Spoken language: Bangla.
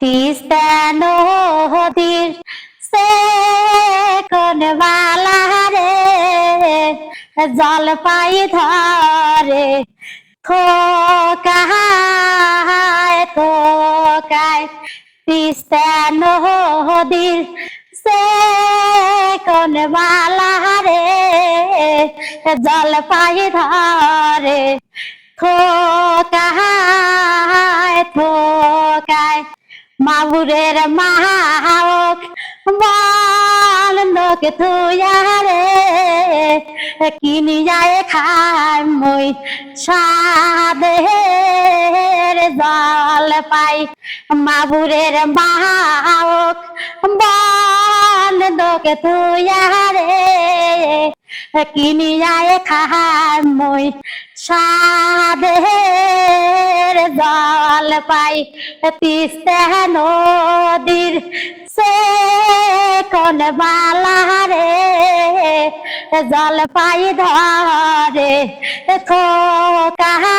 তিস্তা নদীর সে কোন বালা রে জল পাই ধরে থোকায় থোকায় তিস্তা নদীর সে কোন বালা রে জল পাই ধরে থোকায় থোকায় মাবুরের মাহাওক বল লোক তুয়ারে কিনি যায় খাই মই সাদের জল পাই। মাবুরের মাহাওক বল লোক তুয়ারে কিনি যায় খাই মই সাদের জল পাই তিস্তা নদীর সে কোন মালা রে। জল পাই ধরে থোকায়